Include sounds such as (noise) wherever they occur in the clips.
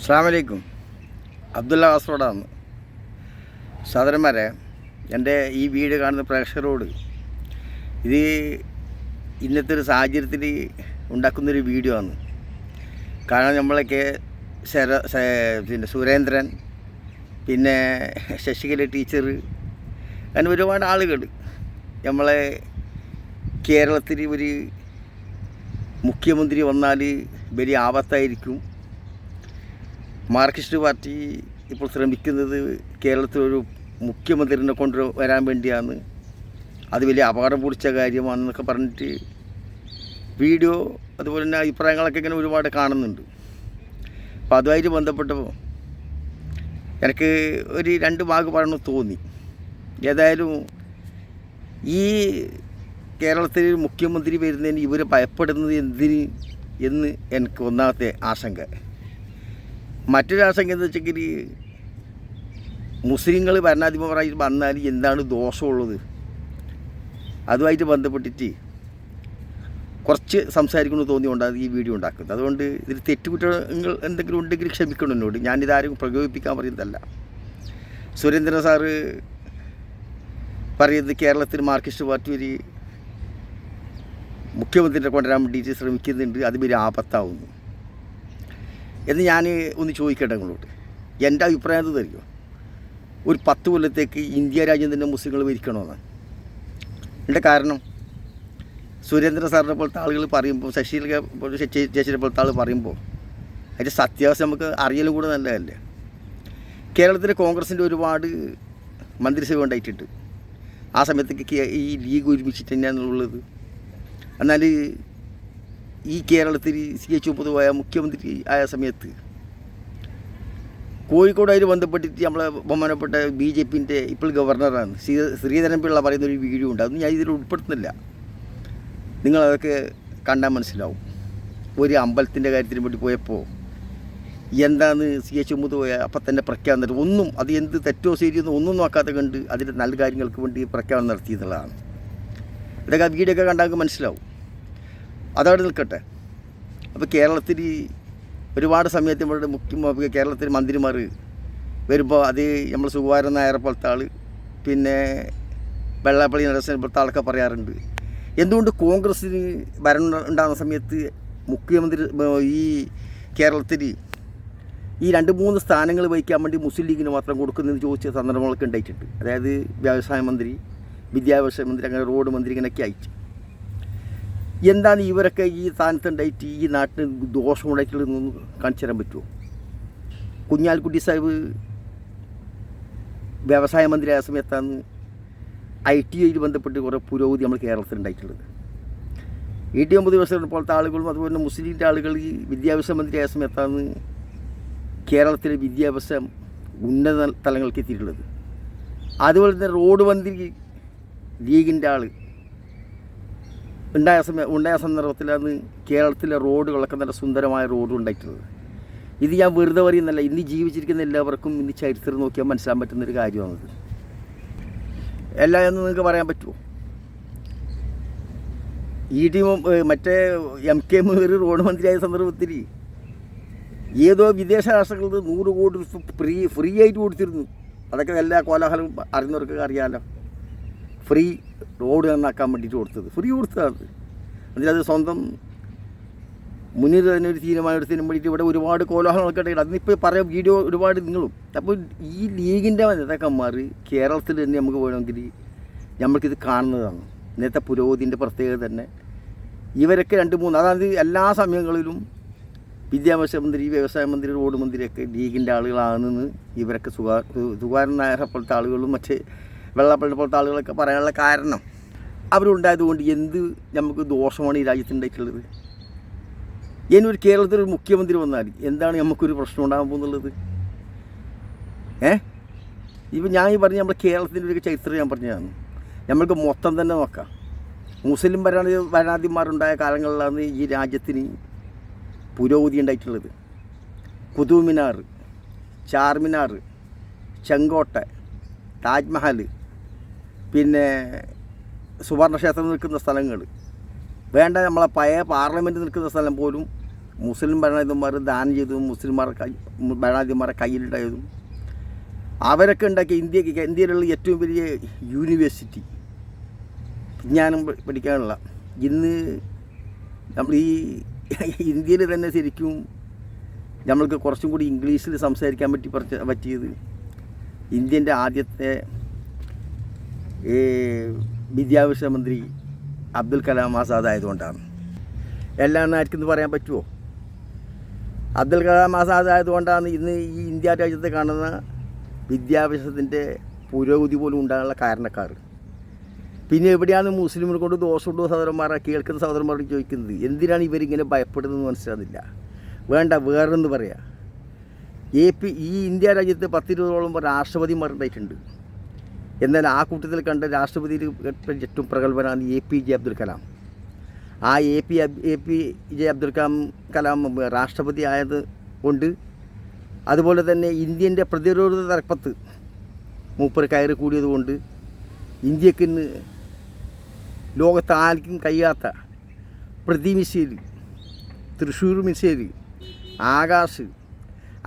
അസ്സാമലൈക്കും അബ്ദുള്ള കാസർഗോഡാണ് സഹോദരന്മാരെ എന്റെ ഈ വീട് കാണുന്ന പ്രേക്ഷകരോട് ഇത് ഇന്നത്തെ ഒരു സാഹചര്യത്തിൽ ഉണ്ടാക്കുന്നൊരു വീഡിയോ ആണ്. കാരണം നമ്മളൊക്കെ ശര പിന്നെ സുരേന്ദ്രൻ പിന്നെ ശശികല ടീച്ചർ അങ്ങനെ ഒരുപാട് ആളുകൾ നമ്മളെ കേരളത്തിൽ ഒരു മുഖ്യമന്ത്രി വന്നാൽ വലിയ ആപത്തായിരിക്കും. മാർക്സിസ്റ്റ് പാർട്ടി ഇപ്പോൾ ശ്രമിക്കുന്നത് കേരളത്തിലൊരു മുഖ്യമന്ത്രിനെ കൊണ്ട് വരാൻ വേണ്ടിയാണ്. അത് വലിയ അപകടം പിടിച്ച കാര്യമാണെന്നൊക്കെ പറഞ്ഞിട്ട് വീഡിയോ അതുപോലെ തന്നെ അഭിപ്രായങ്ങളൊക്കെ ഇങ്ങനെ ഒരുപാട് കാണുന്നുണ്ട്. അപ്പോൾ അതുമായിട്ട് ബന്ധപ്പെട്ടപ്പോൾ എനിക്ക് ഒരു രണ്ട് വാക്ക് പറയണമെന്ന് തോന്നി. ഏതായാലും ഈ കേരളത്തിൽ മുഖ്യമന്ത്രി വരുന്നതിന് ഇവർ ഭയപ്പെടുന്നത് എന്തിന് എന്ന് എനിക്ക് ഒന്നാമത്തെ ആശങ്ക. മറ്റൊരു ആശങ്ക എന്ന് വെച്ചെങ്കിൽ മുസ്ലിങ്ങൾ ഭരണാധിപരായി വന്നാൽ എന്താണ് ദോഷമുള്ളത്? അതുമായിട്ട് ബന്ധപ്പെട്ടിട്ട് കുറച്ച് സംസാരിക്കണമെന്ന് തോന്നിയുകൊണ്ടാണ് ഈ വീഡിയോ ഉണ്ടാക്കുന്നത്. അതുകൊണ്ട് ഇതിൽ തെറ്റുകുറ്റങ്ങൾ എന്തെങ്കിലും ഉണ്ടെങ്കിൽ ക്ഷമിക്കണം എന്നോട്. ഞാനിതാരും പ്രകോപിപ്പിക്കാൻ പറയുന്നതല്ല. സുരേന്ദ്രൻ സാറ് പറയുന്നത് കേരളത്തിൽ മാർക്സിസ്റ്റ് പാർട്ടി ഒരു മുഖ്യമന്ത്രിയെ കൊണ്ടുവരാൻ വേണ്ടിയിട്ട് ശ്രമിക്കുന്നുണ്ട്. അത് വലിയ ആപത്താവുന്നു. എന്ന് ഞാൻ ഒന്ന് ചോദിക്കട്ടെ നിങ്ങളോട്? എന്റെ അഭിപ്രായം എന്ത് തരുമോ? ഒരു പത്ത് കൊല്ലത്തേക്ക് ഇന്ത്യ രാജ്യം തന്നെ മുസ്ലിങ്ങൾ ഭരിക്കണമെന്നാണ് എന്റെ കാരണം? സുരേന്ദ്ര സാറിനെ പോലത്തെ ആളുകൾ പറയുമ്പോൾ ശശികല ചേച്ചിനെ പോലത്തെ ആൾ പറയുമ്പോൾ അതിന്റെ സത്യാവസ്ഥ നമുക്ക് അറിയലും കൂടെ നല്ലതല്ലേ? കേരളത്തിലെ കോൺഗ്രസിന്റെ ഒരുപാട് മന്ത്രിസഭ ഉണ്ടായിട്ടുണ്ട്. ആ സമയത്തേക്ക് ഈ ലീഗ് ഒരുമിച്ചിട്ട് തന്നെയാണുള്ളത്. എന്നാൽ ഈ കേരളത്തിൽ സി എച്ച് പൊതുവായ മുഖ്യമന്ത്രി ആയ സമയത്ത് കോഴിക്കോടായിട്ട് ബന്ധപ്പെട്ടിട്ട് നമ്മളെ ബഹുമാനപ്പെട്ട ബി ജെ പിന്റെ ഇപ്പോൾ ഗവർണറാണ്. ശ്രീ ശ്രീധരൻ പിള്ള പറയുന്ന ഒരു വീഡിയോ ഉണ്ട്. അതൊന്നും ഞാൻ ഇതിൽ ഉൾപ്പെടുത്തുന്നില്ല. നിങ്ങളതൊക്കെ കണ്ടാൽ മനസ്സിലാവും. ഒരു അമ്പലത്തിന്റെ കാര്യത്തിന് വേണ്ടി പോയപ്പോൾ എന്താണ് സി എച്ച് മുമ്പ് പോയ അപ്പം തന്നെ പ്രഖ്യാപനം നടത്തി. ഒന്നും അത് എന്ത് തെറ്റോ ശരിയോ ഒന്നും നോക്കാതെ കണ്ട് അതിന്റെ നല്ല കാര്യങ്ങൾക്ക് വേണ്ടി പ്രഖ്യാപനം നടത്തി എന്നുള്ളതാണ് ഇതൊക്കെ വീഡിയോ ഒക്കെ കണ്ടാൽ മനസ്സിലാവും. അതവിടെ നിൽക്കട്ടെ. അപ്പോൾ കേരളത്തിൽ ഒരുപാട് സമയത്ത് ഇവിടെ മുഖ്യ കേരളത്തിൽ മന്ത്രിമാർ വരുമ്പോൾ അത് നമ്മൾ സുകുമാരൻ നായരെ പോലത്തെ ആൾ പിന്നെ വെള്ളാപ്പള്ളി നടേശൻ പോലത്തെ ആളൊക്കെ പറയാറുണ്ട്. എന്തുകൊണ്ട് കോൺഗ്രസ്സിന് ഭരണം ഉണ്ടാകുന്ന സമയത്ത് മുഖ്യമന്ത്രി ഈ കേരളത്തിൽ ഈ രണ്ട് മൂന്ന് സ്ഥാനങ്ങൾ വഹിക്കാൻ വേണ്ടി മുസ്ലിം ലീഗിന് മാത്രം കൊടുക്കുന്നതെന്ന് ചോദിച്ച സന്ദർഭങ്ങളൊക്കെ ഉണ്ടായിട്ടുണ്ട്. അതായത് വ്യവസായ മന്ത്രി വിദ്യാഭ്യാസ മന്ത്രി അങ്ങനെ റോഡ് മന്ത്രി ഇങ്ങനെയൊക്കെ ആയിട്ട്. എന്താണ് ഇവരൊക്കെ ഈ സ്ഥാനത്തുണ്ടായിട്ട് ഈ നാട്ടിന് ദോഷമുണ്ടായിട്ടുള്ളതെന്നൊന്ന് കാണിച്ചു തരാൻ പറ്റുമോ? കുഞ്ഞാൽക്കുട്ടി സാഹിബ് വ്യവസായ മന്ത്രിയായ സമയത്താണ് ഐ ടി ഐയിൽ ബന്ധപ്പെട്ട് കുറേ പുരോഗതി നമ്മൾ കേരളത്തിൽ ഉണ്ടായിട്ടുള്ളത്. ഇ ടി ഒമ്പത് ദിവസം പോലത്തെ ആളുകളും അതുപോലെ തന്നെ മുസ്ലിമിന്റെ ആളുകൾ ഈ വിദ്യാഭ്യാസ മന്ത്രിയായ സമയത്താണ് കേരളത്തിലെ വിദ്യാഭ്യാസം ഉന്നത തലങ്ങൾക്ക് എത്തിയിട്ടുള്ളത്. അതുപോലെ തന്നെ റോഡ് മന്ത്രി ലീഗിന്റെ ആൾ ഉണ്ടായ സമയം ഉണ്ടായ സന്ദർഭത്തിലാണ് കേരളത്തിലെ റോഡുകളൊക്കെ നല്ല സുന്ദരമായ റോഡ് ഉണ്ടായിട്ടുള്ളത് ഇത് ഞാൻ വെറുതെ പറയുന്നല്ല ഇന്ന് ജീവിച്ചിരിക്കുന്ന എല്ലാവർക്കും ഇന്ന് ചരിത്രം നോക്കിയാൽ മനസ്സിലാൻ പറ്റുന്നൊരു കാര്യമാണത്. എല്ലാം എന്ന് നിങ്ങൾക്ക് പറയാൻ പറ്റുമോ? ഇ ടി മറ്റേ എം കെ മുനീർ റോഡ് മന്ത്രിയായ സന്ദർഭത്തിൽ ഏതോ വിദേശ രാഷ്ട്രങ്ങളിൽ നൂറ് കോടി ഫ്രീ ഫ്രീ ആയിട്ട് കൊടുത്തിരുന്നു. അതൊക്കെ എല്ലാ കോലാഹലവും അറിയുന്നവർക്കൊക്കെ അറിയാമല്ലോ ഫ്രീ റോഡ് നന്നാക്കാൻ വേണ്ടിയിട്ട് കൊടുത്തത്. ഫ്രീ കൊടുത്തതാണ്. അത് സ്വന്തം മുന്നിൽ തന്നെ ഒരു തീരുമാനം എടുത്തതിന് വേണ്ടിയിട്ട് ഇവിടെ ഒരുപാട് കോലാഹലങ്ങളൊക്കെ ഉണ്ടായിട്ട് അതിനിപ്പോൾ പറയാം വീഡിയോ ഒരുപാട് നിങ്ങളും. അപ്പോൾ ഈ ലീഗിന്റെ നേതാക്കന്മാർ കേരളത്തിൽ തന്നെ നമുക്ക് വേണമെങ്കിൽ നമ്മൾക്കിത് കാണുന്നതാണ്. ഇന്നത്തെ പുരോഗതിന്റെ പ്രത്യേകത തന്നെ. ഇവരൊക്കെ രണ്ട് മൂന്ന് അതായത് എല്ലാ സമയങ്ങളിലും വിദ്യാഭ്യാസ മന്ത്രി വ്യവസായ മന്ത്രി റോഡ് മന്ത്രിയൊക്കെ ലീഗിന്റെ ആളുകളാണെന്ന് ഇവരൊക്കെ സുഖാ സുഖാരൻ നായർ പോലത്തെ ആളുകളും മറ്റ് വെള്ളപ്പള്ളി പോലത്തെ ആളുകളൊക്കെ പറയാനുള്ള കാരണം അവരുണ്ടായതുകൊണ്ട് എന്ത് നമുക്ക് ദോഷമാണ് ഈ രാജ്യത്തുണ്ടായിട്ടുള്ളത്? ഇനി ഒരു കേരളത്തിൽ ഒരു മുഖ്യമന്ത്രി വന്നാൽ എന്താണ് നമുക്കൊരു പ്രശ്നം ഉണ്ടാകാൻ പോകുന്നുള്ളത്? ഏ? ഇപ്പം ഞാൻ ഈ പറഞ്ഞ നമ്മുടെ കേരളത്തിന്റെ ഒരു ചരിത്രം ഞാൻ പറഞ്ഞതാണ്. നമ്മൾക്ക് മൊത്തം തന്നെ നോക്കാം. മുസ്ലിം ഭരണ ഭരണാധിമാരുണ്ടായ കാലങ്ങളിലാണ് ഈ രാജ്യത്തിന് പുരോഗതി ഉണ്ടായിട്ടുള്ളത്. കുതുബ് മിനാർ ചാർമിനാർ ചെങ്കോട്ട താജ്മഹൽ പിന്നെ സുവർണക്ഷേത്രം നിൽക്കുന്ന സ്ഥലങ്ങൾ. വേണ്ട നമ്മളെ പഴയ പാർലമെന്റ് നിൽക്കുന്ന സ്ഥലം പോലും മുസ്ലിം ഭരണാധിപന്മാർ ദാനം ചെയ്തതും മുസ്ലിംമാർ കൈ ഭരണാധിപന്മാരെ കയ്യിലുണ്ടായതും. അവരൊക്കെ ഉണ്ടാക്കിയ ഇന്ത്യയ്ക്ക് ഇന്ത്യയിലുള്ള ഏറ്റവും വലിയ യൂണിവേഴ്സിറ്റി. വിജ്ഞാനം പഠിക്കാനുള്ള. ഇന്ന് നമ്മൾ ഈ (laughs) ഇന്ത്യയിൽ തന്നെ ശരിക്കും നമ്മൾക്ക് കുറച്ചും കൂടി ഇംഗ്ലീഷിൽ സംസാരിക്കാൻ പറ്റ- പറ്റിയത് ഇന്ത്യന്റെ ആദ്യത്തെ ഈ വിദ്യാഭ്യാസ മന്ത്രി അബ്ദുൽ കലാം ആസാദ് ആയതുകൊണ്ടാണ്. എല്ലാം ആർക്കെന്ന് പറയാൻ പറ്റുമോ അബ്ദുൽ കലാം ആസാദ് ആയതുകൊണ്ടാണ് ഇന്ന് ഈ ഇന്ത്യ രാജ്യത്ത് കാണുന്ന വിദ്യാഭ്യാസത്തിന്റെ പുരോഗതി പോലും ഉണ്ടാകാനുള്ള കാരണക്കാർ. പിന്നെ എവിടെയാണ് മുസ്ലിമിനെ കൊണ്ട് ദോഷമുണ്ടോ സഹോദരന്മാരെ കേൾക്കുന്ന സഹോദരന്മാരോട് ചോദിക്കുന്നത് എന്തിനാണ് ഇവരിങ്ങനെ ഭയപ്പെടുന്നതെന്ന് മനസ്സിലാകുന്നില്ല. വേണ്ട വേറെന്ന് പറയാം. എ പി ഈ ഇന്ത്യ രാജ്യത്ത് പത്തിരുപതോളം രാഷ്ട്രപതിമാർ ഉണ്ടായിട്ടുണ്ട് എന്നാൽ ആ കൂട്ടത്തിൽ കണ്ട രാഷ്ട്രപതിയിൽ ഏറ്റവും പ്രഗത്ഭനാണ് A P J Abdul Kalam. ആ A P A P J Abdul Kalam Kalam രാഷ്ട്രപതി ആയത് കൊണ്ട് അതുപോലെ തന്നെ ഇന്ത്യന്റെ പ്രതിരോധ തലപ്പത്ത് മൂപ്പർ കയറി കൂടിയത് കൊണ്ട് ഇന്ത്യയ്ക്ക് ലോകത്ത് ആർക്കും കഴിയാത്ത പ്രതി മിസൈൽ തൃശ്ശൂർ മിസൈൽ ആകാശ്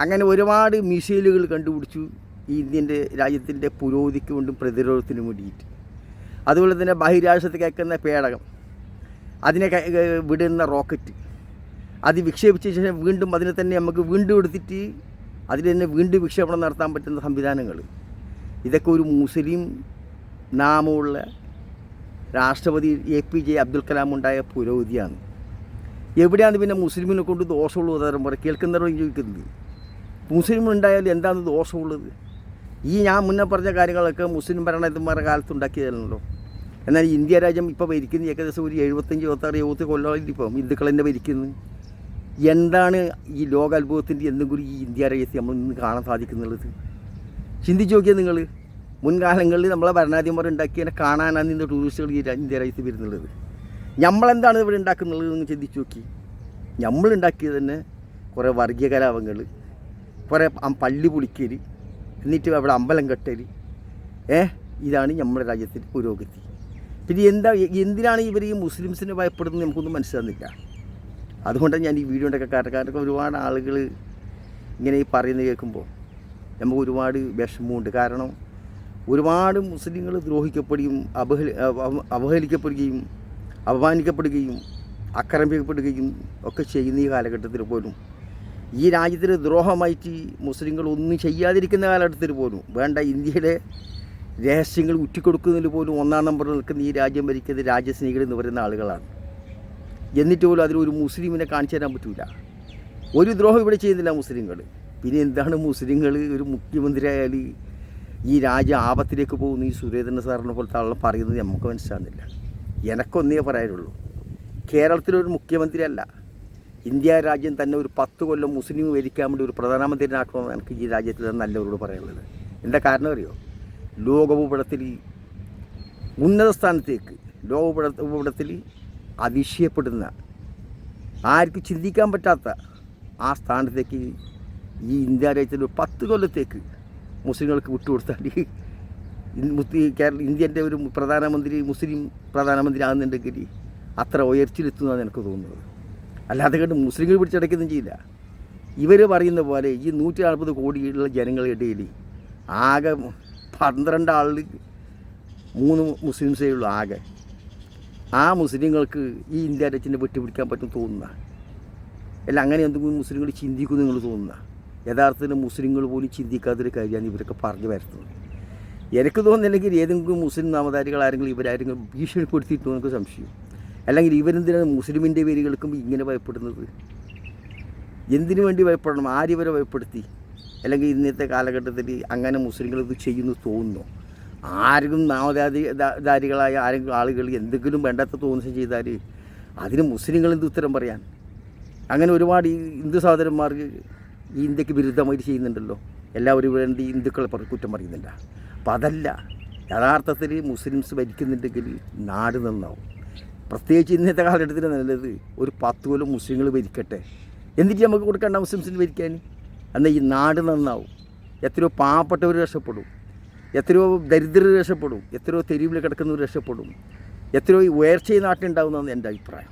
അങ്ങനെ ഒരുപാട് മിസൈലുകൾ കണ്ടുപിടിച്ചു. ഇന്ത്യന്റെ രാജ്യത്തിന്റെ പുരോഗതിക്ക് വേണ്ടും പ്രതിരോധത്തിനും വേണ്ടിയിട്ട്. അതുപോലെ തന്നെ ബഹിരാകാശത്ത് കേൾക്കുന്ന പേടകം അതിനെ വിടുന്ന റോക്കറ്റ് അത് വിക്ഷേപിച്ച ശേഷം വീണ്ടും അതിനെ തന്നെ നമുക്ക് വീണ്ടും എടുത്തിട്ട് അതിൽ തന്നെ വീണ്ടും വിക്ഷേപണം നടത്താൻ പറ്റുന്ന സംവിധാനങ്ങൾ. ഇതൊക്കെ ഒരു മുസ്ലിം നാമമുള്ള രാഷ്ട്രപതി A P J Abdul Kalam ഉണ്ടായ പുരോഗതിയാണ്. എവിടെയാണ് പിന്നെ മുസ്ലിമിനെ കൊണ്ട് ദോഷമുള്ളത്? തരം പറയും കേൾക്കുന്നവരോട് ചോദിക്കുന്നത്. മുസ്ലിം ഉണ്ടായാലും എന്താണ് ദോഷമുള്ളത്? ഈ ഞാൻ മുന്നേ പറഞ്ഞ കാര്യങ്ങളൊക്കെ മുസ്ലിം ഭരണാധിപന്മാരുടെ കാലത്ത് ഉണ്ടാക്കിയതല്ലോ എന്നാൽ ഇന്ത്യ രാജ്യം ഇപ്പോൾ ഭരിക്കുന്നത് ഏകദേശം ഒരു എഴുപത്തഞ്ച് ഇരുപത്താറ് എഴുപത്തി കൊല്ലമായിട്ട് ഇപ്പം ഹിന്ദുക്കൾ തന്നെ ഭരിക്കുന്നത് എന്താണ് ഈ ലോകാത്ഭുതത്തിന്റെ എന്തെങ്കിലും ഈ ഇന്ത്യ രാജ്യത്ത് നമ്മൾ ഇന്ന് കാണാൻ സാധിക്കുന്നുള്ളത്? ചിന്തിച്ച് നോക്കിയാൽ നിങ്ങൾ. മുൻകാലങ്ങളിൽ നമ്മളെ ഭരണാധിപന്മാർ ഉണ്ടാക്കിയതിനെ കാണാനാണ് ഇന്ന് ടൂറിസ്റ്റുകൾ ഈ ഇന്ത്യ രാജ്യത്ത് വരുന്നുള്ളത്. നമ്മളെന്താണ് ഇവിടെ ഉണ്ടാക്കുന്നത് എന്ന് ചിന്തിച്ച് നോക്കി. നമ്മൾ ഉണ്ടാക്കിയത് തന്നെ കുറേ വർഗീയ കലാപങ്ങൾ കുറേ പള്ളി പൊളിക്കൽ എന്നിട്ട് അവിടെ അമ്പലം കെട്ടൽ. ഏ ഇതാണ് നമ്മുടെ രാജ്യത്തിന്റെ പുരോഗതി. പിന്നെ എന്താ എന്തിനാണ് ഇവർ ഈ മുസ്ലിംസിനെ ഭയപ്പെടുന്നത് നമുക്കൊന്നും മനസ്സിലാകുന്നില്ല അതുകൊണ്ടാണ് ഞാൻ ഈ വീഡിയോണ്ടൊക്കെ ഒക്കെ കാരണം. കാരണം ഒരുപാട് ആളുകൾ ഇങ്ങനെ ഈ പറയുന്നത് കേൾക്കുമ്പോൾ നമുക്ക് ഒരുപാട് വിഷമമുണ്ട്. കാരണം ഒരുപാട് മുസ്ലിങ്ങൾ ദ്രോഹിക്കപ്പെടുകയും അപഹലി അവഹേലിക്കപ്പെടുകയും അപമാനിക്കപ്പെടുകയും ആക്രമിക്കപ്പെടുകയും ഒക്കെ ചെയ്യുന്ന ഈ കാലഘട്ടത്തിൽ പോലും ഈ രാജ്യത്തിൽ ദ്രോഹമായിട്ട് മുസ്ലിങ്ങൾ ഒന്നും ചെയ്യാതിരിക്കുന്ന കാലഘട്ടത്തിൽ പോലും വേണ്ട ഇന്ത്യയുടെ രഹസ്യങ്ങൾ ഉറ്റിക്കൊടുക്കുന്നതിൽ പോലും ഒന്നാം നമ്പറിൽ നിൽക്കുന്ന ഈ രാജ്യം ഭരിക്കുന്നത് രാജ്യസ്നേഹികൾ എന്ന് പറയുന്ന ആളുകളാണ്. എന്നിട്ട് പോലും അതിൽ ഒരു മുസ്ലിമിനെ കാണിച്ചു തരാൻ പറ്റില്ല ഒരു ദ്രോഹം ഇവിടെ ചെയ്യുന്നില്ല മുസ്ലിങ്ങൾ. പിന്നെ എന്താണ് മുസ്ലിങ്ങൾ ഒരു മുഖ്യമന്ത്രി ആയാൽ ഈ രാജ്യം ആപത്തിലേക്ക് പോകുന്ന? ഈ സുരേന്ദ്രൻ സാറിനെ പോലത്തെ ആളെ പറയുന്നത് നമുക്ക് മനസ്സിലാകുന്നില്ല. എനക്കൊന്നേ പറയാനുള്ളൂ. കേരളത്തിലൊരു മുഖ്യമന്ത്രി അല്ല ഇന്ത്യ രാജ്യം തന്നെ ഒരു പത്ത് കൊല്ലം മുസ്ലിം ഭരിക്കാൻ വേണ്ടി ഒരു പ്രധാനമന്ത്രിനാക്കണമെന്ന് എനിക്ക് ഈ രാജ്യത്തിൽ നല്ലവരോട് പറയാനുള്ളത്. എന്താ കാരണം അറിയോ? ലോകഭൂപടത്തിൽ ഉന്നത സ്ഥാനത്തേക്ക് ലോകഭൂപട ഭൂപടത്തിൽ അതിശയപ്പെടുന്ന ആർക്കും ചിന്തിക്കാൻ പറ്റാത്ത ആ സ്ഥാനത്തേക്ക് ഈ ഇന്ത്യ രാജ്യത്തിൽ ഒരു പത്ത് കൊല്ലത്തേക്ക് മുസ്ലിങ്ങൾക്ക് വിട്ടുകൊടുത്താൽ കേരള ഇന്ത്യന്റെ ഒരു പ്രധാനമന്ത്രി മുസ്ലിം പ്രധാനമന്ത്രി ആകുന്നുണ്ടെങ്കിൽ അത്ര ഉയർച്ചയിലെത്തുന്നതാണ് എനിക്ക് തോന്നുന്നത്. അല്ലാതെ കണ്ട് മുസ്ലിങ്ങൾ പിടിച്ചടയ്ക്കൊന്നും ചെയ്യില്ല. ഇവർ പറയുന്ന പോലെ ഈ നൂറ്റി നാൽപ്പത് കോടിയുള്ള ജനങ്ങളുടെ ഇടയിൽ ആകെ പന്ത്രണ്ട് ആളിൽ മൂന്ന് മുസ്ലിംസേ ഉള്ളൂ ആകെ. ആ മുസ്ലിങ്ങൾക്ക് ഈ ഇന്ത്യ രാജ്യത്തിനെ വെട്ടിപ്പിടിക്കാൻ പറ്റും തോന്നുന്ന. അല്ല അങ്ങനെ എന്തെങ്കിലും മുസ്ലിങ്ങൾ ചിന്തിക്കും നിങ്ങൾ തോന്നുന്ന? യഥാർത്ഥത്തിൽ മുസ്ലിങ്ങൾ പോലും ചിന്തിക്കാത്തൊരു കാര്യമാണ് ഇവരൊക്കെ പറഞ്ഞു വരുത്തുന്നത്. എനിക്ക് തോന്നുന്നില്ലെങ്കിൽ ഏതെങ്കിലും മുസ്ലിം നാമധാരികൾ ആരെങ്കിലും ഇവരാരെങ്കിലും ഭീഷണിപ്പെടുത്തിയിട്ടുണ്ടോ എനിക്ക് സംശയം. അല്ലെങ്കിൽ ഇവരെന്തിനാണ് മുസ്ലിമിന്റെ പേര് കേൾക്കുമ്പോൾ ഇങ്ങനെ ഭയപ്പെടുന്നത്? എന്തിനു വേണ്ടി ഭയപ്പെടണം? ഇവരെ ഭയപ്പെടുത്തി? അല്ലെങ്കിൽ ഇന്നത്തെ കാലഘട്ടത്തിൽ അങ്ങനെ മുസ്ലിങ്ങൾ ഇത് ചെയ്യുന്നു തോന്നുന്നു. ആരും നാമധാരികളായ ആരെങ്കിലും ആളുകൾ എന്തെങ്കിലും വേണ്ടാത്ത തോന്നുന്നത് ചെയ്താൽ അതിന് മുസ്ലിങ്ങൾ എന്ത് ഉത്തരം പറയാൻ? അങ്ങനെ ഒരുപാട് ഈ ഹിന്ദു സഹോദരന്മാർക്ക് ഈ ഇന്ത്യയ്ക്ക് വിരുദ്ധമായിട്ട് ചെയ്യുന്നുണ്ടല്ലോ. എല്ലാവരും വേണ്ടി ഹിന്ദുക്കളെ കുറ്റം പറയുന്നില്ല അപ്പം അതല്ല യഥാർത്ഥത്തിൽ മുസ്ലിംസ് ഭരിക്കുന്നുണ്ടെങ്കിൽ നാട് നന്നാവും. പ്രത്യേകിച്ച് ഇന്നത്തെ കാലഘട്ടത്തിൽ നല്ലത് ഒരു പത്ത് കൊല്ലം മുസ്ലിങ്ങൾ ഭരിക്കട്ടെ. എന്നിട്ട് നമുക്ക് കൊടുക്കണ്ട മുസ്ലിംസിന് ഭരിക്കാൻ? എന്നാൽ ഈ നാട് നന്നാവും. എത്രയോ പാവപ്പെട്ടവർ രക്ഷപ്പെടും. എത്രയോ ദരിദ്രർ രക്ഷപ്പെടും. എത്രയോ തെരുവിൽ കിടക്കുന്നവർ രക്ഷപ്പെടും. എത്രയോ ഈ ഉയർച്ച ഈ നാട്ടിലുണ്ടാവുന്നതാണ് എന്റെ അഭിപ്രായം.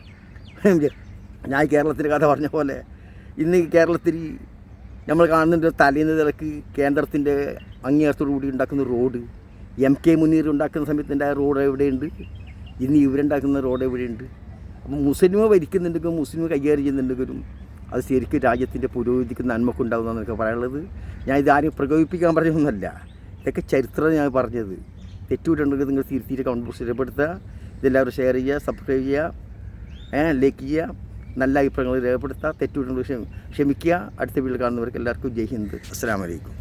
ഞാൻ കേരളത്തിന്റെ കഥ പറഞ്ഞ പോലെ ഇന്ന് കേരളത്തിൽ നമ്മൾ കാണുന്നുണ്ട് തലേന്ന് തിളക്ക് കേന്ദ്രത്തിന്റെ അംഗീകാരത്തോടു കൂടി ഉണ്ടാക്കുന്ന റോഡ്. എം കെ മുനീർ ഉണ്ടാക്കുന്ന സമയത്തിന്റെ ആ റോഡ് എവിടെയുണ്ട്? ഇന്ന് ഇവരുണ്ടാക്കുന്ന റോഡ് എവിടെയുണ്ട്? അപ്പം മുസ്ലിം ഭരിക്കുന്നുണ്ടെങ്കിലും മുസ്ലിം കൈകാര്യം ചെയ്യുന്നുണ്ടെങ്കിലും അത് ശരിക്കും രാജ്യത്തിന്റെ പുരോഗതിക്ക് നന്മക്കുണ്ടാകുന്നതെന്നൊക്കെ പറയാനുള്ളത്. ഞാൻ ഇത് ആരെയും പ്രകോപിപ്പിക്കാൻ പറഞ്ഞതൊന്നുമല്ല ഇതൊക്കെ ചരിത്രം ഞാൻ പറഞ്ഞത്. തെറ്റുകൂട്ടുണ്ടെങ്കിൽ നിങ്ങൾ തിരുത്തിയിട്ട് കമന്റ് ബോക്സിൽ രേഖപ്പെടുത്തുക. ഇതെല്ലാവരും ഷെയർ ചെയ്യുക സബ്സ്ക്രൈബ് ചെയ്യുക ലൈക്ക് ചെയ്യുക നല്ല അഭിപ്രായങ്ങൾ രേഖപ്പെടുത്തുക തെറ്റുകൂട്ടുണ്ടെങ്കിൽ ക്ഷമി ക്ഷമിക്കുക. അടുത്ത വീട്ടിൽ കാണുന്നവർക്ക് എല്ലാവർക്കും ജയ് ഹിന്ദ്. അസ്സാം വലൈക്കും